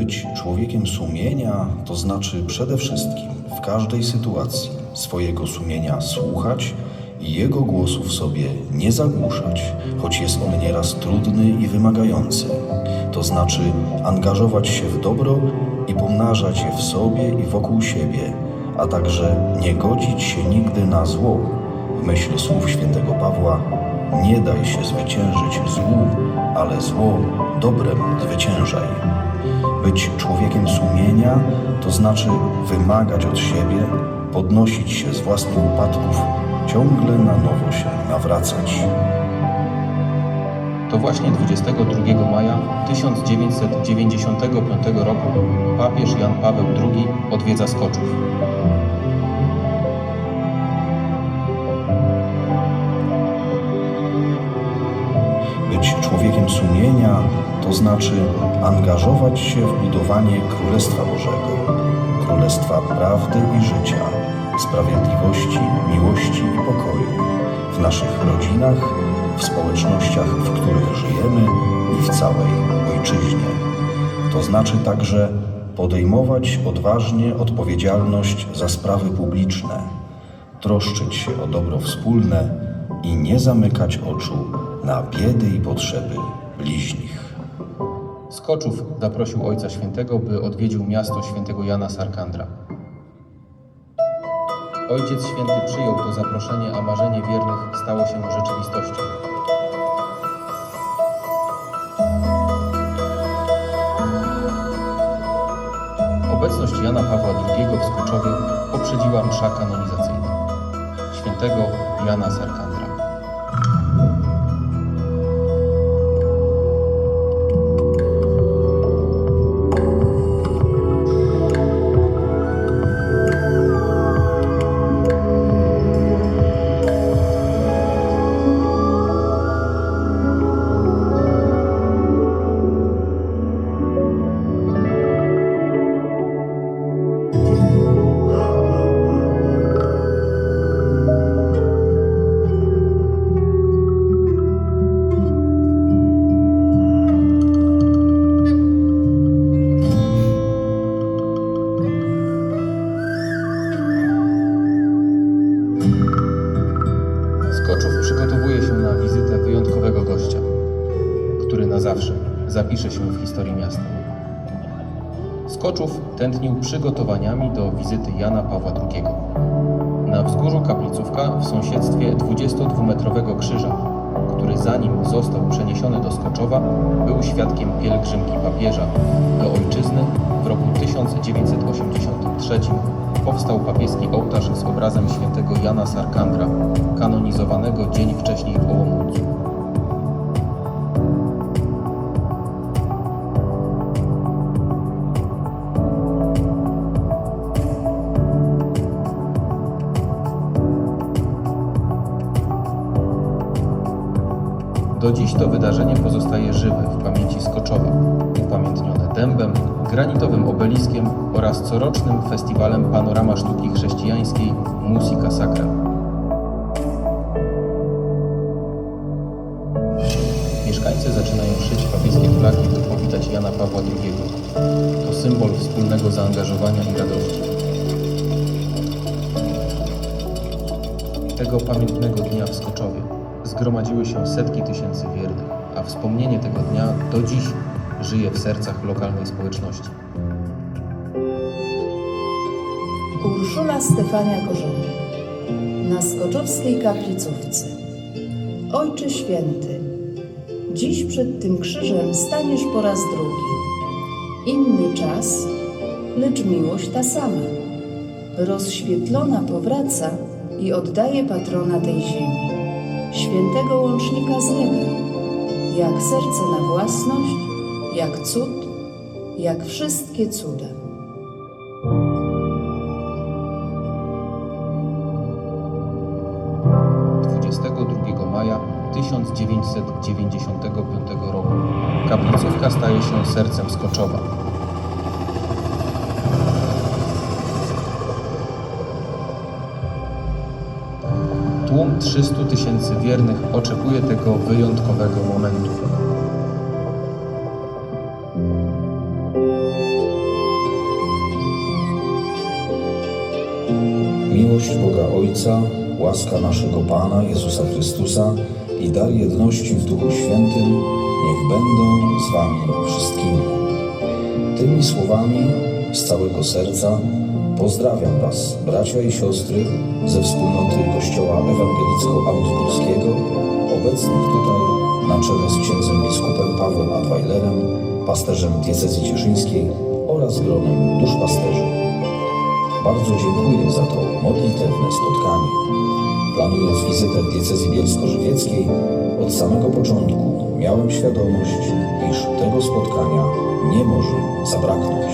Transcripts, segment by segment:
Być człowiekiem sumienia to znaczy przede wszystkim w każdej sytuacji swojego sumienia słuchać i jego głosu w sobie nie zagłuszać, choć jest on nieraz trudny i wymagający. To znaczy angażować się w dobro i pomnażać je w sobie i wokół siebie, a także nie godzić się nigdy na zło. W myśl słów świętego Pawła, nie daj się zwyciężyć złu, ale zło dobrem zwyciężaj. Być człowiekiem sumienia to znaczy wymagać od siebie, podnosić się z własnych upadków, ciągle na nowo się nawracać. To właśnie 22 maja 1995 roku papież Jan Paweł II odwiedza Skoczów. Być człowiekiem sumienia to znaczy angażować się w budowanie Królestwa Bożego, Królestwa prawdy i życia, sprawiedliwości, miłości i pokoju w naszych rodzinach, w społecznościach, w których żyjemy i w całej Ojczyźnie. To znaczy także podejmować odważnie odpowiedzialność za sprawy publiczne, troszczyć się o dobro wspólne i nie zamykać oczu na biedy i potrzeby bliźnich. Skoczów zaprosił Ojca Świętego, by odwiedził miasto świętego Jana Sarkandra. Ojciec Święty przyjął to zaproszenie, a marzenie wiernych stało się rzeczywistością. Obecność Jana Pawła II w Skoczowie poprzedziła msza kanonizacyjna świętego Jana Sarkandra. Skoczów tętnił przygotowaniami do wizyty Jana Pawła II. Na wzgórzu Kaplicówka w sąsiedztwie 22-metrowego krzyża, który zanim został przeniesiony do Skoczowa, był świadkiem pielgrzymki papieża do ojczyzny w roku 1983 powstał papieski ołtarz z obrazem świętego Jana Sarkandra, kanonizowanego dzień to wydarzenie pozostaje żywe w pamięci Skoczowa, upamiętnione dębem, granitowym obeliskiem oraz corocznym festiwalem Panorama Sztuki Chrześcijańskiej Musica Sacra. Mieszkańcy zaczynają szyć papieskie flagi, by powitać Jana Pawła II. To symbol wspólnego zaangażowania i radości. Tego pamiętnego dnia w Skoczowie zgromadziły się setki tysięcy wiernych, a wspomnienie tego dnia do dziś żyje w sercach lokalnej społeczności. Urszula Stefania Korzonek na Skoczowskiej Kaplicówce. Ojcze Święty, dziś przed tym krzyżem staniesz po raz drugi. Inny czas, lecz miłość ta sama. Rozświetlona powraca i oddaje patrona tej ziemi, świętego łącznika z niebem, jak serce na własność, jak cud, jak wszystkie cuda. Maja 1995 roku kaplicówka staje się sercem Skoczowa. 300 tysięcy wiernych oczekuje tego wyjątkowego momentu. Miłość Boga Ojca, łaska naszego Pana Jezusa Chrystusa i dar jedności w Duchu Świętym niech będą z Wami wszystkimi. Tymi słowami z całego serca pozdrawiam Was, bracia i siostry, ze wspólnoty Kościoła Ewangelicko-Augsburskiego, obecnych tutaj na czele z księdzem biskupem Pawłem Adweilerem, pasterzem diecezji cieszyńskiej oraz gronem duszpasterzy. Bardzo dziękuję za to modlitewne spotkanie. Planując wizytę diecezji bielsko-żywieckiej, od samego początku miałem świadomość, iż tego spotkania nie może zabraknąć.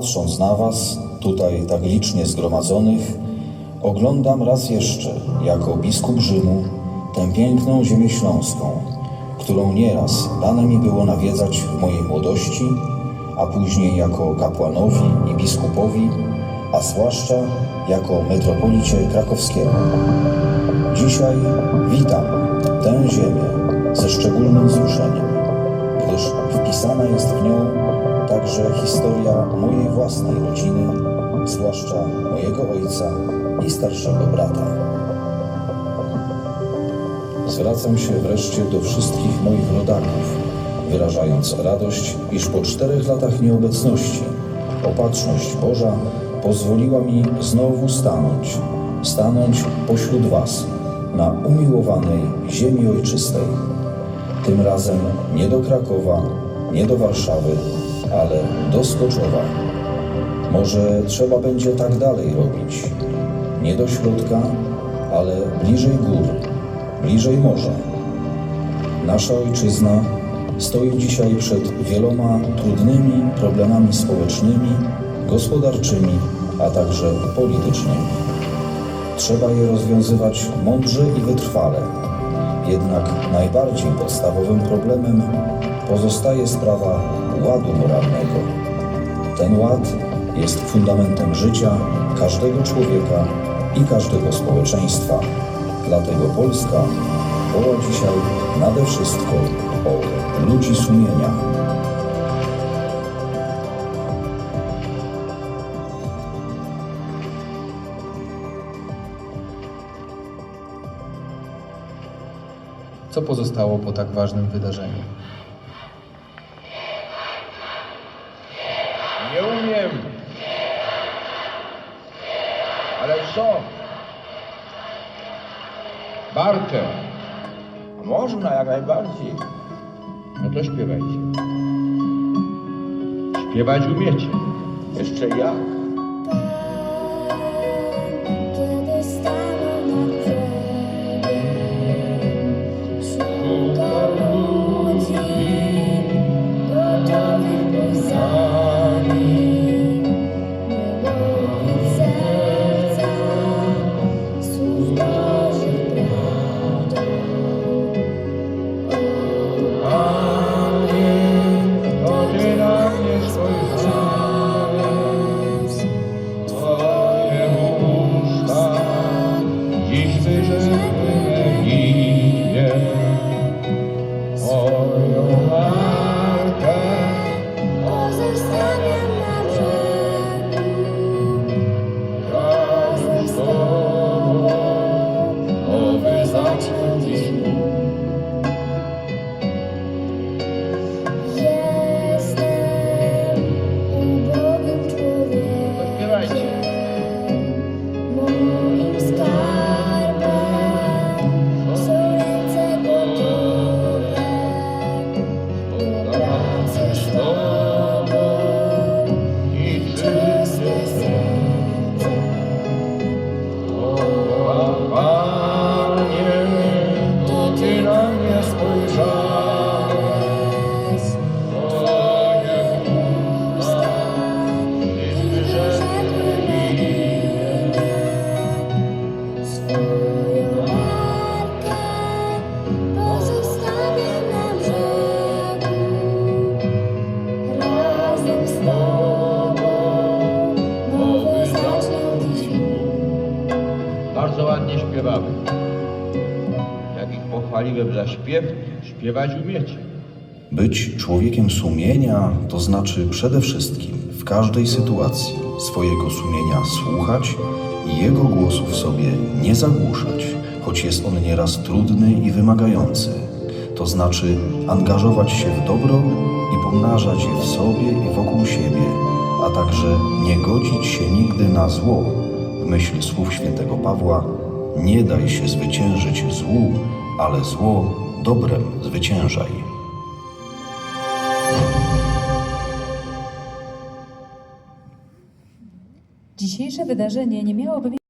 Patrząc na Was, tutaj tak licznie zgromadzonych, oglądam raz jeszcze, jako biskup Rzymu, tę piękną ziemię śląską, którą nieraz dane mi było nawiedzać w mojej młodości, a później jako kapłanowi i biskupowi, a zwłaszcza jako metropolicie krakowskiemu. Dzisiaj witam tę ziemię ze szczególnym wzruszeniem, gdyż wpisana jest w nią także historia mojej własnej rodziny, zwłaszcza mojego ojca i starszego brata. Zwracam się wreszcie do wszystkich moich rodaków, wyrażając radość, iż po czterech latach nieobecności opatrzność Boża pozwoliła mi znowu stanąć, stanąć pośród Was na umiłowanej ziemi ojczystej. Tym razem nie do Krakowa, nie do Warszawy, ale do Skoczowa. Może trzeba będzie tak dalej robić. Nie do środka, ale bliżej gór, bliżej morza. Nasza ojczyzna stoi dzisiaj przed wieloma trudnymi problemami społecznymi, gospodarczymi, a także politycznymi. Trzeba je rozwiązywać mądrze i wytrwale. Jednak najbardziej podstawowym problemem pozostaje sprawa ładu moralnego. Ten ład jest fundamentem życia każdego człowieka i każdego społeczeństwa. Dlatego Polska woła dzisiaj nade wszystko o ludzi sumienia. Co pozostało po tak ważnym wydarzeniu? Nie umiem. Ale co? Bartek. Można jak najbardziej. No to śpiewajcie. Śpiewać umiecie. Jeszcze jak. Pochwaliłem za śpiew, śpiewać umiecie. Być człowiekiem sumienia to znaczy przede wszystkim w każdej sytuacji swojego sumienia słuchać i jego głosu w sobie nie zagłuszać, choć jest on nieraz trudny i wymagający. To znaczy angażować się w dobro i pomnażać je w sobie i wokół siebie, a także nie godzić się nigdy na zło. W myśl słów świętego Pawła, nie daj się zwyciężyć złu, ale zło dobrem zwyciężaj. Dzisiejsze wydarzenie nie miałoby